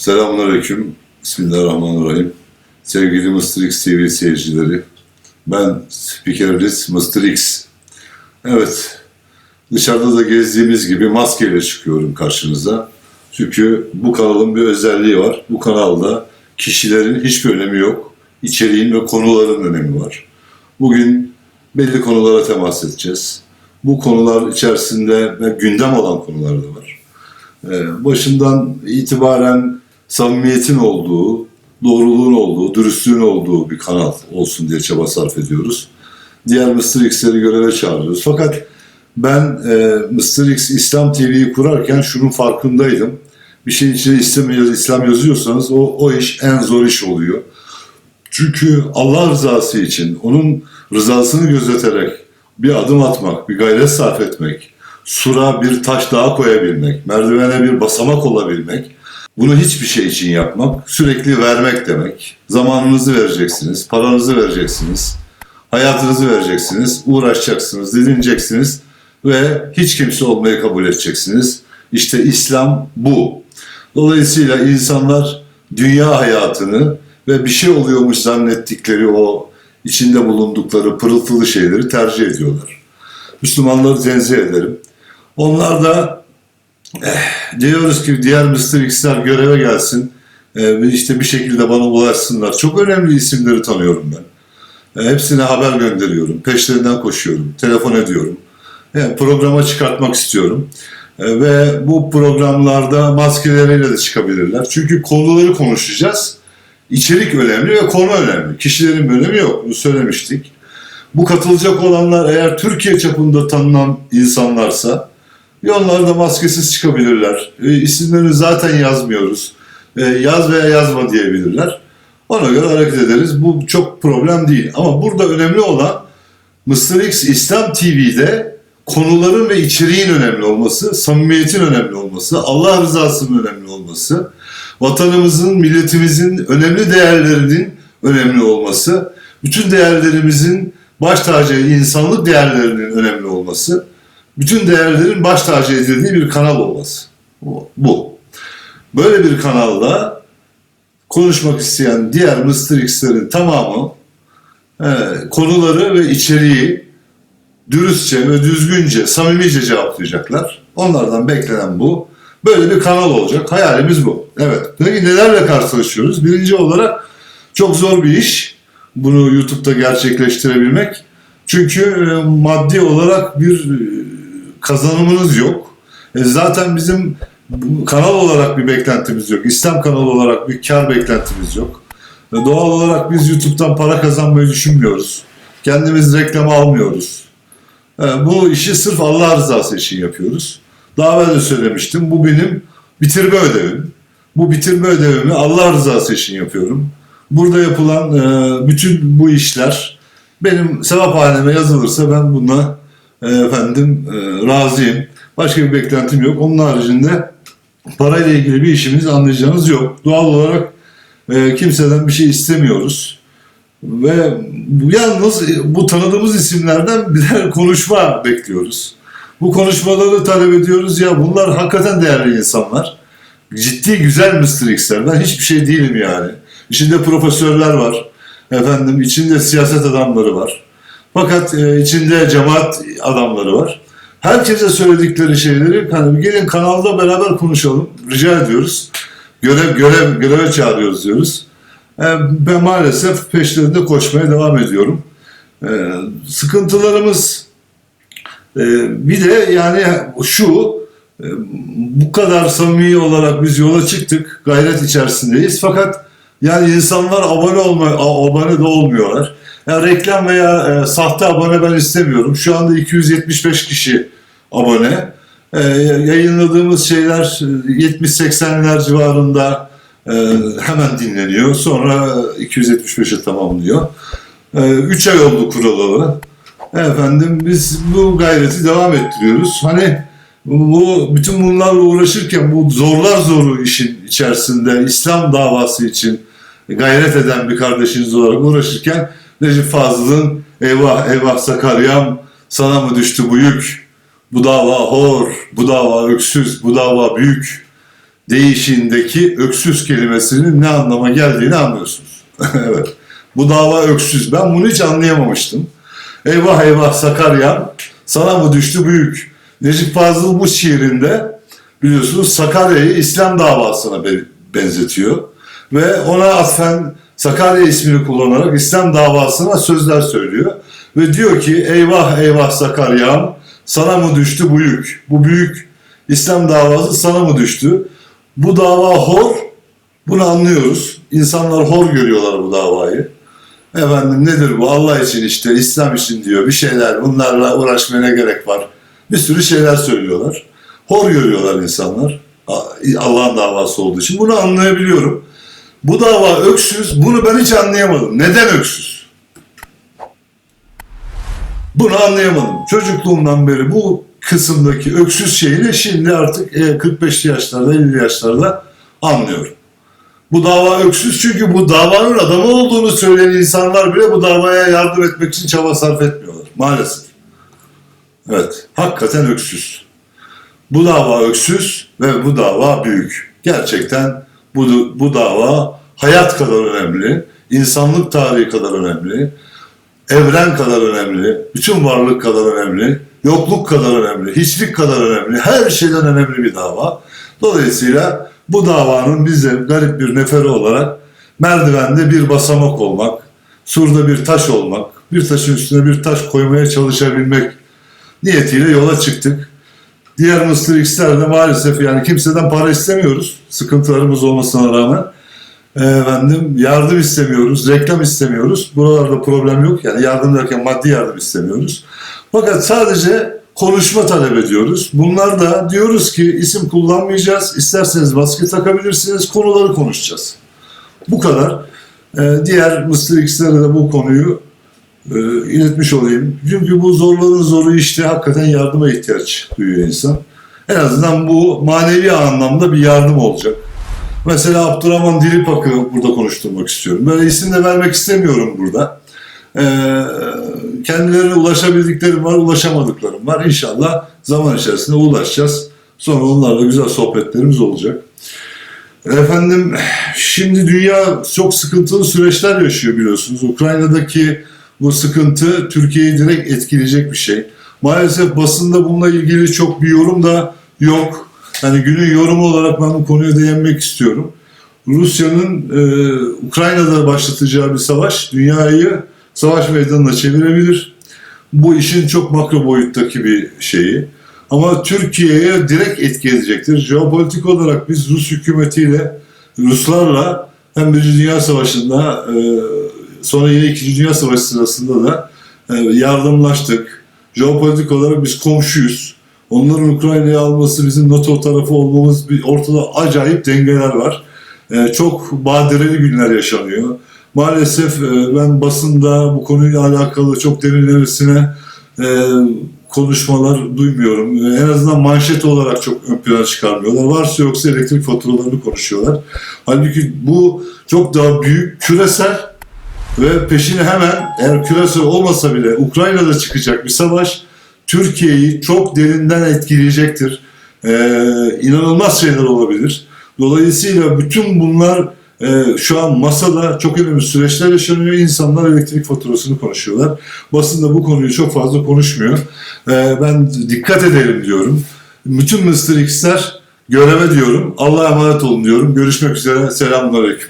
Selamünaleyküm. Bismillahirrahmanirrahim. Sevgili Mr. X TV seyircileri. Ben spikeriniz Mr. X. Evet, dışarıda da gezdiğimiz gibi maskeyle çıkıyorum karşınıza. Çünkü bu kanalın bir özelliği var. Bu kanalda kişilerin hiçbir önemi yok. İçeriğin ve konuların önemi var. Bugün belli konulara temas edeceğiz. Bu konular içerisinde gündem olan konular da var. Ee, başından itibaren samimiyetin olduğu, doğruluğun olduğu, dürüstlüğün olduğu bir kanal olsun diye çaba sarf ediyoruz. Diğer Mr. X'leri göreve çağırıyoruz. Fakat ben e, Mr. X İslam TV'yi kurarken şunun farkındaydım. Bir şeyin içine İslam, İslam yazıyorsanız o, o iş en zor iş oluyor. Çünkü Allah rızası için, onun rızasını gözeterek bir adım atmak, bir gayret sarf etmek, sura bir taş daha koyabilmek, merdivene bir basamak olabilmek, bunu hiçbir şey için yapmak, sürekli vermek demek. Zamanınızı vereceksiniz, paranızı vereceksiniz, hayatınızı vereceksiniz, uğraşacaksınız, didineceksiniz ve hiç kimse olmayı kabul edeceksiniz. İşte İslam bu. Dolayısıyla insanlar dünya hayatını ve bir şey oluyormuş zannettikleri o içinde bulundukları pırıltılı şeyleri tercih ediyorlar. Müslümanları tenzih ederim. Onlar da eh, diyoruz ki diğer Mr. X'ler göreve gelsin. Ve işte bir şekilde bana ulaşsınlar. Çok önemli isimleri tanıyorum ben. Eh, hepsine haber gönderiyorum. Peşlerinden koşuyorum. Telefon ediyorum. Yani programa çıkartmak istiyorum. Eh, ve bu programlarda maskeleriyle de çıkabilirler. Çünkü konuları konuşacağız. İçerik önemli ve konu önemli. Kişilerin önemi yok. Bunu söylemiştik. Bu katılacak olanlar eğer Türkiye çapında tanınan insanlarsa bir onlar da maskesiz çıkabilirler. E, isimlerini zaten yazmıyoruz. E, yaz veya yazma diyebilirler. Ona göre hareket ederiz. Bu çok problem değil. Ama burada önemli olan Mr. X İslam TV'de konuların ve içeriğin önemli olması, samimiyetin önemli olması, Allah rızasının önemli olması, vatanımızın, milletimizin önemli değerlerinin önemli olması, bütün değerlerimizin baş tacı insanlık değerlerinin önemli olması, bütün değerlerin baş tacı edildiği bir kanal olması. Bu. Böyle bir kanalda konuşmak isteyen diğer Mr. X'lerin tamamı e, konuları ve içeriği dürüstçe ve düzgünce, samimice cevaplayacaklar. Onlardan beklenen bu. Böyle bir kanal olacak. Hayalimiz bu. Evet. Peki nelerle karşılaşıyoruz? Birinci olarak çok zor bir iş. Bunu YouTube'da gerçekleştirebilmek. Çünkü e, maddi olarak bir e, kazanımınız yok. E, zaten bizim kanal olarak bir beklentimiz yok. İslam kanalı olarak bir kar beklentimiz yok. E, doğal olarak biz YouTube'dan para kazanmayı düşünmüyoruz. Kendimiz reklam almıyoruz. E, bu işi sırf Allah rızası için yapıyoruz. Daha evvel de söylemiştim. Bu benim bitirme ödevim. Bu bitirme ödevimi Allah rızası için yapıyorum. Burada yapılan e, bütün bu işler benim sevap haneme yazılırsa ben e, efendim e, razıyım. Başka bir beklentim yok. Onun haricinde parayla ilgili bir işimiz anlayacağınız yok. Doğal olarak e, kimseden bir şey istemiyoruz. Ve yalnız e, bu tanıdığımız isimlerden birer konuşma bekliyoruz. Bu konuşmaları talep ediyoruz ya bunlar hakikaten değerli insanlar. Ciddi güzel Mr. Ben hiçbir şey değilim yani. İçinde profesörler var. Efendim içinde siyaset adamları var. Fakat e, içinde cemaat adamları var. Herkese söyledikleri şeyleri hani gelin kanalda beraber konuşalım. Rica ediyoruz. Görev görev göreve çağırıyoruz diyoruz. E, ben maalesef peşlerinde koşmaya devam ediyorum. E, sıkıntılarımız e, bir de yani şu e, bu kadar samimi olarak biz yola çıktık. Gayret içerisindeyiz. Fakat yani insanlar abone olma, abone de olmuyorlar. Yani reklam veya e, sahte abone ben istemiyorum. Şu anda 275 kişi abone. E, yayınladığımız şeyler 70-80'ler civarında e, hemen dinleniyor. Sonra 275'e tamamlıyor. 3 ay oldu kurulalı. Efendim biz bu gayreti devam ettiriyoruz. Hani bu bütün bunlarla uğraşırken bu zorlar zoru işin içerisinde İslam davası için gayret eden bir kardeşiniz olarak uğraşırken Necip Fazıl'ın eyvah eyvah Sakarya'm sana mı düştü bu yük? Bu dava hor, bu dava öksüz, bu dava büyük değişiğindeki öksüz kelimesinin ne anlama geldiğini anlıyorsunuz. evet. Bu dava öksüz. Ben bunu hiç anlayamamıştım. Eyvah eyvah Sakarya sana mı düştü büyük. Necip Fazıl bu şiirinde biliyorsunuz Sakarya'yı İslam davasına be- benzetiyor. Ve ona atfen Sakarya ismini kullanarak İslam davasına sözler söylüyor. Ve diyor ki eyvah eyvah Sakarya'm sana mı düştü bu yük? Bu büyük İslam davası sana mı düştü? Bu dava hor, bunu anlıyoruz. İnsanlar hor görüyorlar bu davayı. Efendim nedir bu? Allah için işte, İslam için diyor bir şeyler. Bunlarla uğraşmaya ne gerek var? Bir sürü şeyler söylüyorlar. Hor görüyorlar insanlar. Allah'ın davası olduğu için. Bunu anlayabiliyorum. Bu dava öksüz. Bunu ben hiç anlayamadım. Neden öksüz? Bunu anlayamadım. Çocukluğumdan beri bu kısımdaki öksüz şeyini şimdi artık e, 45'li yaşlarda, 50 yaşlarda anlıyorum. Bu dava öksüz çünkü bu davanın adamı olduğunu söyleyen insanlar bile bu davaya yardım etmek için çaba sarf etmiyorlar. Maalesef. Evet, hakikaten öksüz. Bu dava öksüz ve bu dava büyük. Gerçekten bu, bu dava hayat kadar önemli, insanlık tarihi kadar önemli, evren kadar önemli, bütün varlık kadar önemli, yokluk kadar önemli, hiçlik kadar önemli, her şeyden önemli bir dava. Dolayısıyla bu davanın bize garip bir neferi olarak merdivende bir basamak olmak, surda bir taş olmak, bir taşın üstüne bir taş koymaya çalışabilmek niyetiyle yola çıktık. Diğer Mısır X'ler de maalesef yani kimseden para istemiyoruz. Sıkıntılarımız olmasına rağmen. Ee, Efendim yardım istemiyoruz, reklam istemiyoruz. Buralarda problem yok. Yani yardım derken maddi yardım istemiyoruz. Fakat sadece konuşma talep ediyoruz. Bunlar da diyoruz ki isim kullanmayacağız. İsterseniz maske takabilirsiniz. Konuları konuşacağız. Bu kadar. Ee, diğer Mısır X'lere de bu konuyu e, iletmiş olayım. Çünkü bu zorların zoru işte hakikaten yardıma ihtiyaç duyuyor insan. En azından bu manevi anlamda bir yardım olacak. Mesela Abdurrahman Dilipak'ı burada konuşturmak istiyorum. Böyle isim de vermek istemiyorum burada. Ee, kendilerine ulaşabildiklerim var, ulaşamadıklarım var. İnşallah zaman içerisinde ulaşacağız. Sonra onlarla güzel sohbetlerimiz olacak. Efendim şimdi dünya çok sıkıntılı süreçler yaşıyor biliyorsunuz. Ukrayna'daki bu sıkıntı Türkiye'yi direkt etkileyecek bir şey. Maalesef basında bununla ilgili çok bir yorum da yok. Hani günün yorumu olarak ben bu konuya değinmek istiyorum. Rusya'nın e, Ukrayna'da başlatacağı bir savaş dünyayı savaş meydanına çevirebilir. Bu işin çok makro boyuttaki bir şeyi. Ama Türkiye'ye direkt etki edecektir. Jeopolitik olarak biz Rus hükümetiyle, Ruslarla hem Birinci Dünya Savaşı'nda e, sonra yine İkinci Dünya Savaşı sırasında da e, yardımlaştık. Jeopolitik olarak biz komşuyuz. Onların Ukrayna'yı alması bizim NATO tarafı olmamız bir ortada acayip dengeler var. E, çok badireli günler yaşanıyor. Maalesef e, ben basında bu konuyla alakalı çok derinlemesine konuşmalar duymuyorum. En azından manşet olarak çok ön plana çıkarmıyorlar. Varsa yoksa elektrik faturalarını konuşuyorlar. Halbuki bu çok daha büyük küresel ve peşine hemen eğer küresel olmasa bile Ukrayna'da çıkacak bir savaş Türkiye'yi çok derinden etkileyecektir. Ee, inanılmaz şeyler olabilir. Dolayısıyla bütün bunlar e, şu an masada çok önemli süreçler yaşanıyor. İnsanlar elektrik faturasını konuşuyorlar. Basın da bu konuyu çok fazla konuşmuyor. Ee, ben dikkat edelim diyorum. Bütün Mr. X'ler göreve diyorum. Allah'a emanet olun diyorum. Görüşmek üzere. Selamünaleyküm.